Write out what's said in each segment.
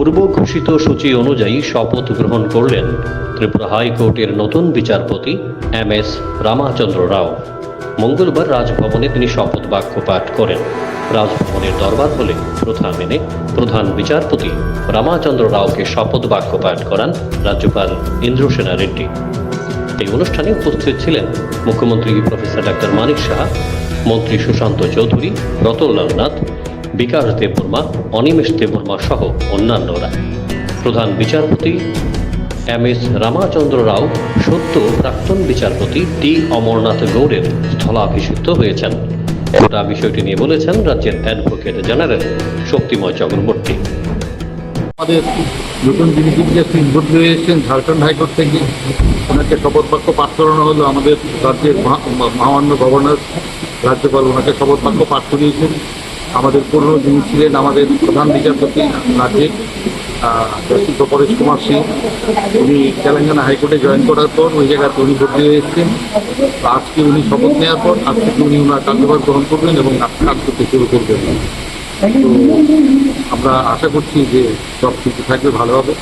পূর্ব ঘোষিত সূচি অনুযায়ী শপথ গ্রহণ করলেন ত্রিপুরা হাইকোর্টের নতুন বিচারপতি এম এস রামাচন্দ্র রাও। মঙ্গলবার রাজভবনে তিনি শপথ বাক্য পাঠ করেন। রাজভবনের দরবার হলে প্রথা মেনে প্রধান বিচারপতি রামাচন্দ্র রাওকে শপথ বাক্য পাঠ করান রাজ্যপাল ইন্দ্রসেনা রেড্ডি। এই অনুষ্ঠানে উপস্থিত ছিলেন মুখ্যমন্ত্রী প্রফেসর ডাক্তার মানিক সাহা, মন্ত্রী সুশান্ত চৌধুরী, রতনলাল নাথ বিকাশ দেববর্মা, অনিমেষ দেববর্মা সহ অন্যান্যরা। প্রধান বিচারপতি এম এস রামাচন্দ্র রাও সত্য প্রাক্তন বিচারপতি ডি অমরনাথ গৌড়ের স্থলাভিষিক্ত হয়েছেন। গোটা বিষয়টি নিয়ে বলেছেন রাজ্যের অ্যাডভোকেট জেনারেল শক্তিময় চক্রবর্তী। আমাদের নতুন যিনি জাস্টিস বদলে এসেছেন, ঝাড়খণ্ড হাইকোর্ট থেকে ওনাকে শপথ বাক্য পাঠ করানো হলো। আমাদের রাজ্যের মহামান্য গভর্নর রাজ্যপাল ওনাকে শপথ বাক্য পাঠ করিয়েছেন। আমাদের পুরনো যিনি ছিলেন আমাদের প্রধান বিচারপতি রাজ্যের জাস্টিস পরেশ কুমার সিং, উনি তেলেঙ্গানা হাইকোর্টে জয়েন করার পর ওই জায়গাতে উনি বদলে এসেছেন। আজকে উনি শপথ নেওয়ার পর আজ থেকে উনি ওনার কার্যভার গ্রহণ করবেন এবং কাজ করতে শুরু করবেন। আমরা আশা করছি যে সব কিছু থাকবে, ভালো হবে।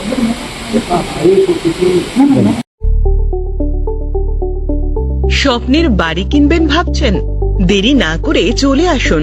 স্বপ্নের বাড়ি কিনবেন ভাবছেন? দেরি না করে চলে আসুন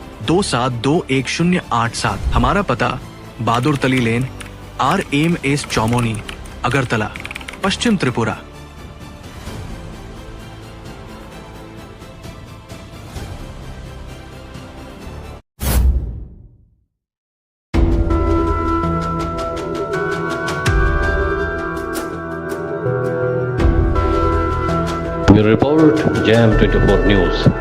दो सात दो एक शून्य आठ सात हमारा पता, Bahadur Tali lane, R M S Choumuhani, Agartala, Paschim Tripura report report Jam 24 News.